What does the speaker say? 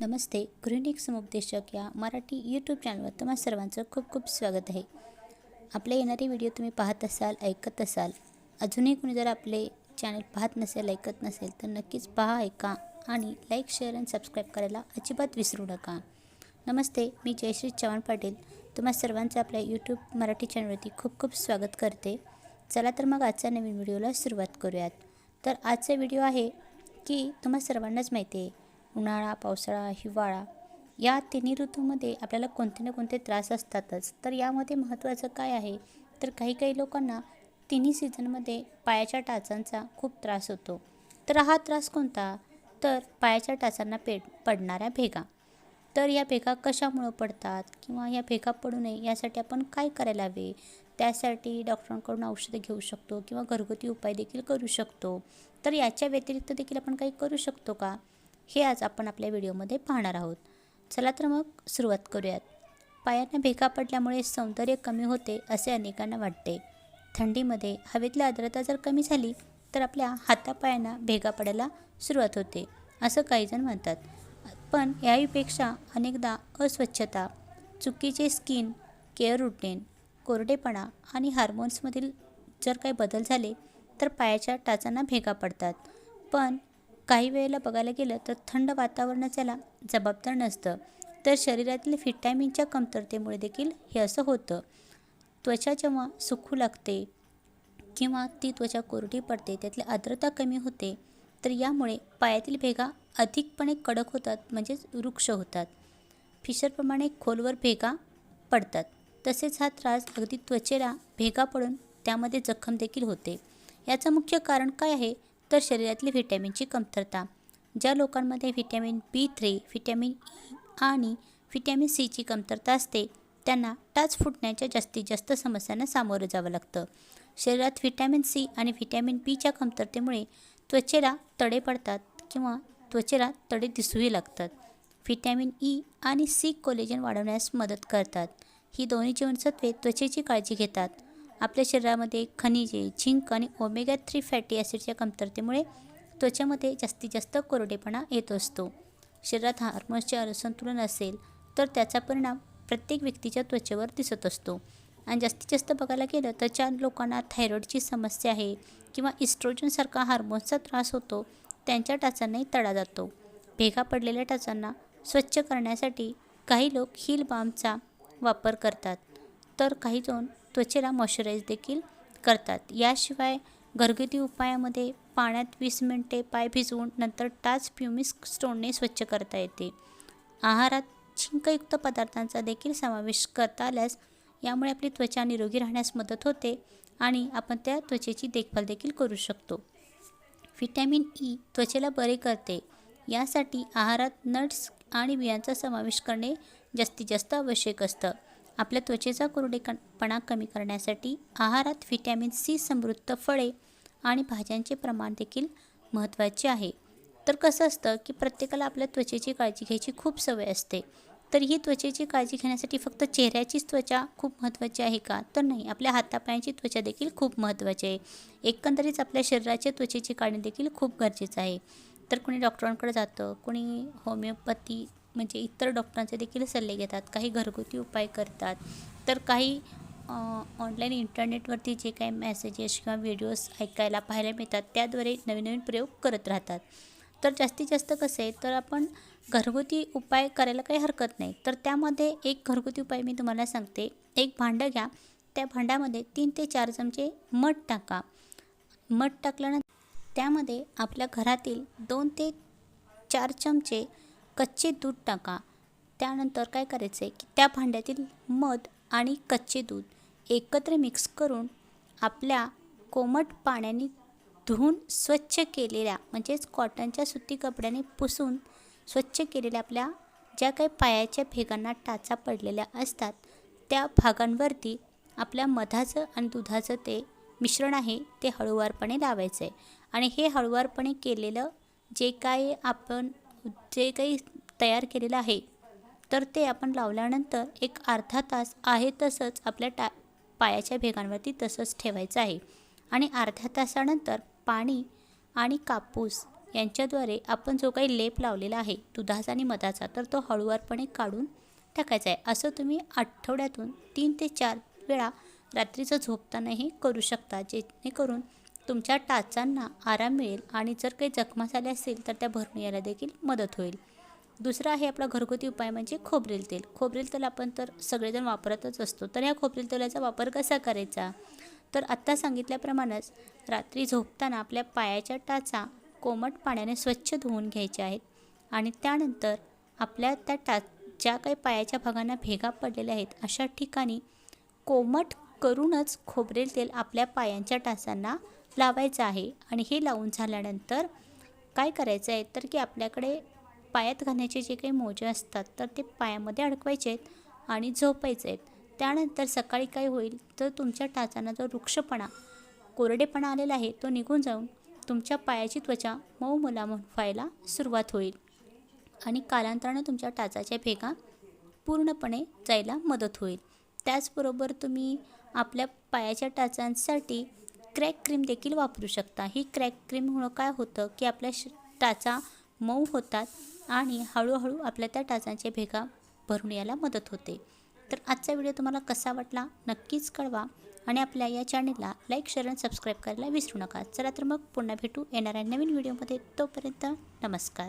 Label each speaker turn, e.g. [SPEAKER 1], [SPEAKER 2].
[SPEAKER 1] नमस्ते गृहिणीक समुपदेशक या मराठी यूट्यूब चॅनलवर तुम्हा सर्वांचं खूप खूप स्वागत आहे. आपले येणारे व्हिडिओ तुम्ही पाहत असाल ऐकत असाल. अजूनही कुणी जर आपले चॅनल पाहत नसेल ऐकत नसेल तर नक्कीच पहा ऐका आणि लाईक शेअर आणि सबस्क्राईब करायला अजिबात विसरू नका. नमस्ते मी जयश्री चव्हाण पाटील. तुम्हा सर्वांचं आपल्या यूट्यूब मराठी चॅनलवरती खूप खूप स्वागत करते. चला तर मग आजच्या नवीन व्हिडिओला सुरुवात करूयात. तर आजचा व्हिडिओ आहे की तुम्हा सर्वांनाच माहिती आहे उन्हाळा पावसाळा हिवाळा या तिन्ही ऋतूमध्ये आपल्याला कोणते ना कोणते त्रास असतातच. तर यामध्ये महत्त्वाचं काय आहे? तर काही काही लोकांना तिन्ही सीझनमध्ये पायाच्या टाचांचा खूप त्रास होतो. तर हा त्रास कोणता? तर पायाच्या टाचांना पेड पडणाऱ्या भेगा तर या भेगा कशामुळं पडतात किंवा या भेगा पडू नये यासाठी आपण काय करायला हवे? त्यासाठी डॉक्टरांकडून औषधं घेऊ शकतो किंवा घरगुती उपाय देखील करू शकतो. तर याच्या व्यतिरिक्त देखील आपण काही करू शकतो का? हे आज आपण आपल्या व्हिडिओमध्ये पाहणार आहोत. चला तर मग सुरुवात करूयात. पायांना भेका पडल्यामुळे सौंदर्य कमी होते असे अनेकांना वाटते. थंडीमध्ये हवेतली आर्द्रता जर कमी झाली तर आपल्या हातापायांना भेगा पडायला सुरुवात होते असं काहीजण म्हणतात. पण याहीपेक्षा अनेकदा अस्वच्छता चुकीचे स्किन केअर रुटीन कोरडेपणा आणि हार्मोन्समधील जर काही बदल झाले तर पायाच्या टाचांना भेगा पडतात. पण काही वेळेला बघायला गेलं तर थंड वातावरणाच्याला जबाबदार नसतं. तर शरीरातील व्हिटॅमिनच्या कमतरतेमुळे देखील हे असं होतं. त्वचा जेव्हा सुखू लागते किंवा ती त्वचा कोरडी पडते त्यातली आर्द्रता कमी होते तर यामुळे पायातील भेगा अधिकपणे कडक होतात म्हणजेच वृक्ष होतात. फिशरप्रमाणे खोलवर भेगा पडतात. तसेच हा त्रास अगदी त्वचेला भेगा पडून त्यामध्ये जखम देखील होते. याचं मुख्य कारण काय आहे? तर शरीरातली व्हिटॅमिनची कमतरता ज्या लोकांमध्ये vitamin B three vitamin E आणि व्हिटॅमिन सीची कमतरता असते त्यांना टाच फुटण्याच्या जास्तीत जास्त समस्यांना सामोरं जावं लागतं. शरीरात व्हिटॅमिन सी आणि व्हिटॅमिन बीच्या कमतरतेमुळे त्वचेला तडे पडतात किंवा त्वचेला तडे दिसूही लागतात. व्हिटॅमिन ई आणि सी कोलेजन वाढवण्यास मदत करतात. ही दोन्ही जीवनसत्वे त्वचेची काळजी घेतात. आपल्या शरीरामध्ये खनिजे झिंक आणि ओमेगा थ्री फॅटी ॲसिडच्या कमतरतेमुळे त्वचेमध्ये जास्तीत जास्त कोरडेपणा येत असतो. शरीरात हार्मोन्सचे असंतुलन असेल तर त्याचा परिणाम प्रत्येक व्यक्तीच्या त्वचेवर दिसत असतो. आणि जास्तीत जास्त बघायला गेलं तर ज्या लोकांना थायरॉईडची समस्या आहे किंवा इस्ट्रोजनसारखा हार्मोन्सचा त्रास होतो त्यांच्या टाचांनाही तडा जातो. भेगा पडलेल्या टाचांना स्वच्छ करण्यासाठी काही लोक हिल बामचा वापर करतात. तर काही जण त्वचेला मॉइश्चराईज देखील करतात. याशिवाय घरगुती उपायामध्ये पाण्यात वीस मिनटे पाय भिजवून नंतर टाच प्युमिस स्टोनने स्वच्छ करता येते. आहारात शिंकयुक्त पदार्थांचा देखील समावेश करता आल्यास यामुळे आपली त्वचा निरोगी राहण्यास मदत होते आणि आपण त्या त्वचेची देखभाल देखील करू शकतो. व्हिटॅमिन ई त्वचेला बरे करते. यासाठी आहारात नट्स आणि बियांचा समावेश करणे जास्तीत जास्त आवश्यक असतं. आपल्या त्वचेचा कोरडेपणा कमी करण्यासाठी आहारात व्हिटॅमिन सी समृद्ध फळे आणि भाज्यांचे प्रमाण देखील महत्त्वाचे आहे. तर कसं असतं की प्रत्येकाला आपल्या त्वचेची काळजी घ्यायची खूप सवय असते. तर ही त्वचेची काळजी घेण्यासाठी फक्त चेहऱ्याचीच त्वचा खूप महत्त्वाची आहे का? तर नाही आपल्या हातापायांची त्वचा देखील खूप महत्त्वाची आहे. एकंदरीत आपल्या शरीराच्या त्वचेची काळजी देखील खूप गरजेचं आहे. तर कोणी डॉक्टरांकडे जातं कोणी होमिओपॅथी म्हणजे इतर डॉक्टरांचे देखील सल्ले घेतात काही घरगुती उपाय करतात. तर काही ऑनलाईन इंटरनेटवरती जे काही मेसेजेस किंवा व्हिडिओज ऐकायला पाहायला मिळतात त्याद्वारे नवीन नवीन प्रयोग करत राहतात. तर जास्तीत जास्त कसं आहे तर आपण घरगुती उपाय करायला काही हरकत नाही. तर त्यामध्ये एक घरगुती उपाय मी तुम्हाला सांगते. एक भांडं घ्या त्या भांड्यामध्ये तीन ते चार चमचे मध टाका. मध टाकल्यानंतर त्यामध्ये आपल्या घरातील दोन ते चार चमचे कच्चे दूध टाका. त्यानंतर काय करायचं आहे की त्या भांड्यातील मध आणि कच्चे दूध एकत्र मिक्स करून आपल्या कोमट पाण्याने धुवून स्वच्छ केलेल्या म्हणजेच कॉटनच्या सुती कपड्याने पुसून स्वच्छ केलेल्या आपल्या ज्या काही पायाच्या भेगांना टाचा पडलेल्या असतात त्या भागांवरती आपल्या मधाचं आणि दुधाचं ते मिश्रण आहे ते हळूवारपणे लावायचं आहे आणि हे हळूवारपणे केलेलं जे काही आपण जे काही तयार केलेलं आहे. तर ते आपण लावल्यानंतर एक अर्धा तास आहे तसंच आपल्या टा पायाच्या भेगांवरती तसंच ठेवायचं आहे. आणि अर्ध्या तासानंतर पाणी आणि कापूस यांच्याद्वारे आपण जो काही लेप लावलेला आहे दुधाचा आणि मधाचा तर तो हळूवारपणे काढून टाकायचा आहे. असं तुम्ही आठवड्यातून तीन ते चार वेळा रात्रीचं झोपतानाही करू शकता जेणेकरून तुमच्या टाचांना आराम मिळेल आणि जर काही जखमा झाल्या असेल तर त्या भरून यायला देखील मदत होईल. दुसरा आहे आपला घरगुती उपाय म्हणजे खोबरेल तेल. खोबरेल तेल आपण तर सगळेजण वापरतच असतो. तर ह्या खोबरेल तेलाचा वापर कसा करायचा? तर आत्ता सांगितल्याप्रमाणेच रात्री झोपताना आपल्या पायाच्या टाचा कोमट पाण्याने स्वच्छ धुवून घ्यायच्या आहेत आणि त्यानंतर आपल्या त्या टा ज्या काही पायाच्या भागांना भेगा पडलेल्या आहेत अशा ठिकाणी कोमट करूनच खोबरेल तेल आपल्या पायांच्या टाचांना लावायचं आहे. आणि हे लावून झाल्यानंतर काय करायचं आहे? तर की आपल्याकडे पायात घालण्याचे जे काही मोजे असतात तर ते पायामध्ये अडकवायचे आहेत आणि झोपायचे आहेत. त्यानंतर सकाळी काय होईल तर तुमच्या टाचांना जो वृक्षपणा कोरडेपणा आलेला आहे तो निघून जाऊन तुमच्या पायाची त्वचा मऊ मुलाम व्हायला सुरुवात होईल आणि कालांतरानं तुमच्या टाचाच्या भेगा पूर्णपणे जायला मदत होईल. त्याचबरोबर तुम्ही आपल्या पायाच्या टाचांसाठी क्रॅक क्रीम देखील वापरू शकता. ही क्रॅक क्रीममुळं काय होतं की आपल्या श टाचा मऊ होतात आणि हळूहळू आपल्या त्या टाचांचे भेगा भरून यायला मदत होते. तर आजचा व्हिडिओ तुम्हाला कसा वाटला नक्कीच कळवा आणि आपल्या या चॅनेलला लाईक शेअर आणि सबस्क्राईब करायला विसरू नका. चला तर मग पुन्हा भेटू येणाऱ्या नवीन व्हिडिओमध्ये. तोपर्यंत नमस्कार.